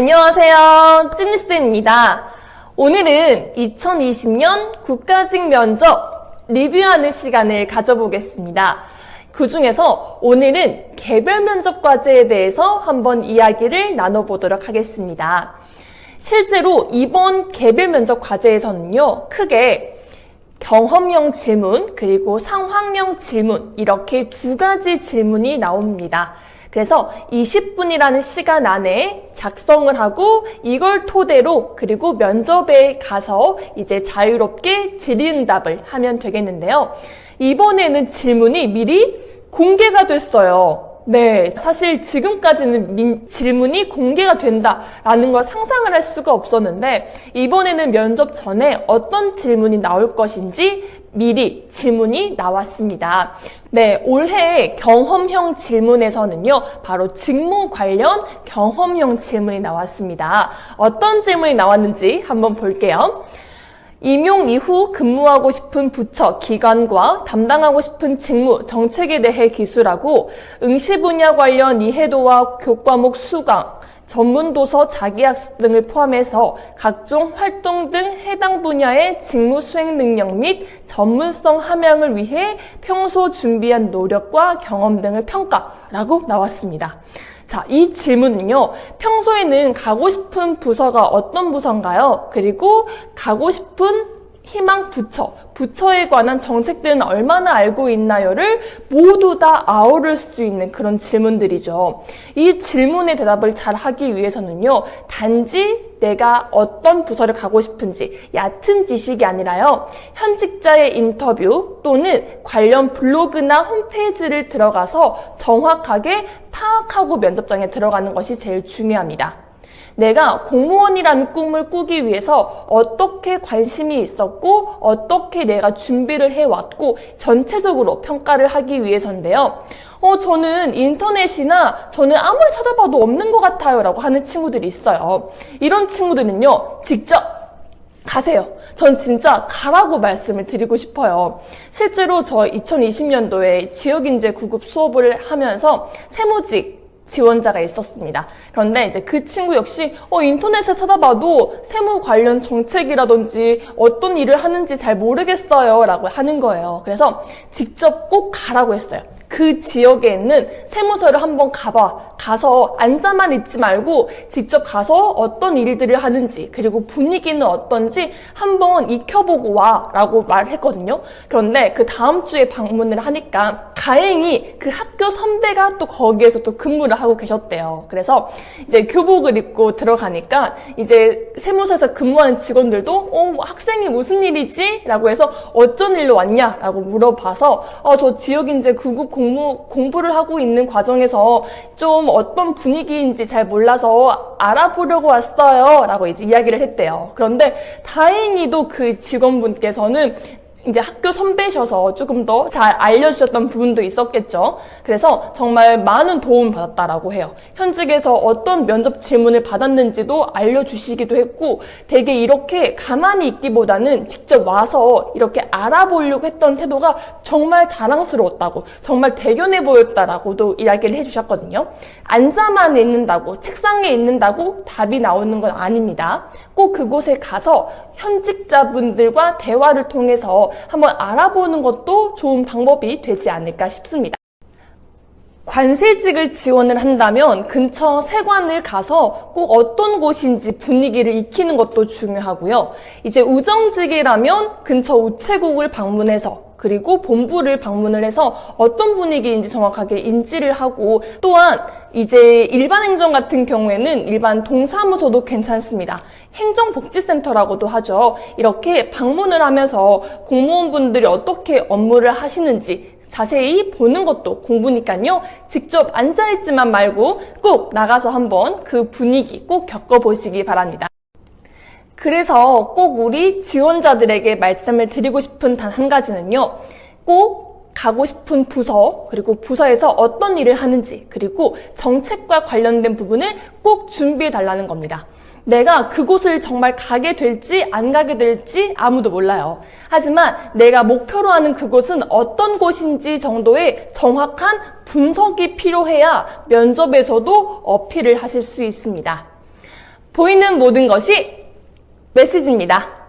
안녕하세요. 찐니스입니다. 오늘은 2020년 국가직 면접 리뷰하는 시간을 가져보겠습니다. 그 중에서 오늘은 개별 면접 과제에 대해서 한번 이야기를 나눠보도록 하겠습니다. 실제로 이번 개별 면접 과제에서는요, 크게 경험형 질문, 그리고 상황형 질문, 이렇게 두 가지 질문이 나옵니다. 그래서 20분이라는 시간 안에 작성을 하고 이걸 토대로 그리고 면접에 가서 이제 자유롭게 질의응답을 하면 되겠는데요. 이번에는 질문이 미리 공개가 됐어요. 네, 사실 지금까지는 민- 질문이 공개가 된다라는 걸 상상을 할 수가 없었는데 이번에는 면접 전에 어떤 질문이 나올 것인지 미리 질문이 나왔습니다. 네, 올해 경험형 질문에서는요, 바로 직무 관련 경험형 질문이 나왔습니다. 어떤 질문이 나왔는지 한번 볼게요. 임용 이후 근무하고 싶은 부처, 기관과 담당하고 싶은 직무, 정책에 대해 기술하고 응시 분야 관련 이해도와 교과목 수강, 전문 도서 자기학습 등을 포함해서 각종 활동 등 해당 분야의 직무 수행 능력 및 전문성 함양을 위해 평소 준비한 노력과 경험 등을 평가라고 나왔습니다. 자, 이 질문은요, 평소에는 가고 싶은 부서가 어떤 부서인가요? 그리고 가고 싶은 희망 부처, 부처에 관한 정책들은 얼마나 알고 있나요를 모두 다 아우를 수 있는 그런 질문들이죠. 이 질문에 대답을 잘 하기 위해서는요, 단지 내가 어떤 부서를 가고 싶은지 얕은 지식이 아니라요, 현직자의 인터뷰 또는 관련 블로그나 홈페이지를 들어가서 정확하게 파악하고 면접장에 들어가는 것이 제일 중요합니다. 내가 공무원이라는 꿈을 꾸기 위해서 어떻게 관심이 있었고 어떻게 내가 준비를 해왔고 전체적으로 평가를 하기 위해서인데요. 어, 저는 인터넷이나 저는 아무리 찾아봐도 없는 것 같아요 라고 하는 친구들이 있어요. 이런 친구들은요, 직접 가세요. 전 진짜 가라고 말씀을 드리고 싶어요. 실제로 저 2020년도에 지역인재 구급 수업을 하면서 세무직 지원자가 있었습니다. 그런데 이제 그 친구 역시 어, 인터넷에 찾아봐도 세무 관련 정책이라든지 어떤 일을 하는지 잘 모르겠어요 라고 하는 거예요. 그래서 직접 꼭 가라고 했어요. 그 지역에 있는 세무서를 한번 가봐. 가서 앉아만 있지 말고 직접 가서 어떤 일들을 하는지 그리고 분위기는 어떤지 한번 익혀보고 와 라고 말했거든요. 그런데 그 다음 주에 방문을 하니까 다행히 그 학교 선배가 또 거기에서 또 근무를 하고 계셨대요. 그래서 이제 교복을 입고 들어가니까 이제 세무서에서 근무하는 직원들도 어, 학생이 무슨 일이지? 라고 해서 어쩐 일로 왔냐? 라고 물어봐서 어, 저 지역 인재 구급 공무, 공부를 하고 있는 과정에서 좀 어떤 분위기인지 잘 몰라서 알아보려고 왔어요. 라고 이제 이야기를 했대요. 그런데 다행히도 그 직원분께서는 이제 학교 선배셔서 조금 더 잘 알려주셨던 부분도 있었겠죠. 그래서 정말 많은 도움을 받았다라고 해요. 현직에서 어떤 면접 질문을 받았는지도 알려주시기도 했고, 되게 이렇게 가만히 있기보다는 직접 와서 이렇게 알아보려고 했던 태도가 정말 자랑스러웠다고, 정말 대견해 보였다라고도 이야기를 해주셨거든요. 앉아만 있는다고, 책상에 있는다고 답이 나오는 건 아닙니다. 꼭 그곳에 가서 현직자분들과 대화를 통해서 한번 알아보는 것도 좋은 방법이 되지 않을까 싶습니다. 관세직을 지원을 한다면 근처 세관을 가서 꼭 어떤 곳인지 분위기를 익히는 것도 중요하고요. 이제 우정직이라면 근처 우체국을 방문해서 그리고 본부를 방문을 해서 어떤 분위기인지 정확하게 인지를 하고 또한 이제 일반 행정 같은 경우에는 일반 동사무소도 괜찮습니다. 행정복지센터라고도 하죠. 이렇게 방문을 하면서 공무원분들이 어떻게 업무를 하시는지 자세히 보는 것도 공부니까요. 직접 앉아있지만 말고 꼭 나가서 한번 그 분위기 꼭 겪어보시기 바랍니다. 그래서 꼭 우리 지원자들에게 말씀을 드리고 싶은 단 한 가지는요. 꼭 가고 싶은 부서, 그리고 부서에서 어떤 일을 하는지, 그리고 정책과 관련된 부분을 꼭 준비해 달라는 겁니다. 내가 그곳을 정말 가게 될지 안 가게 될지 아무도 몰라요. 하지만 내가 목표로 하는 그곳은 어떤 곳인지 정도의 정확한 분석이 필요해야 면접에서도 어필을 하실 수 있습니다. 보이는 모든 것이 메시지입니다.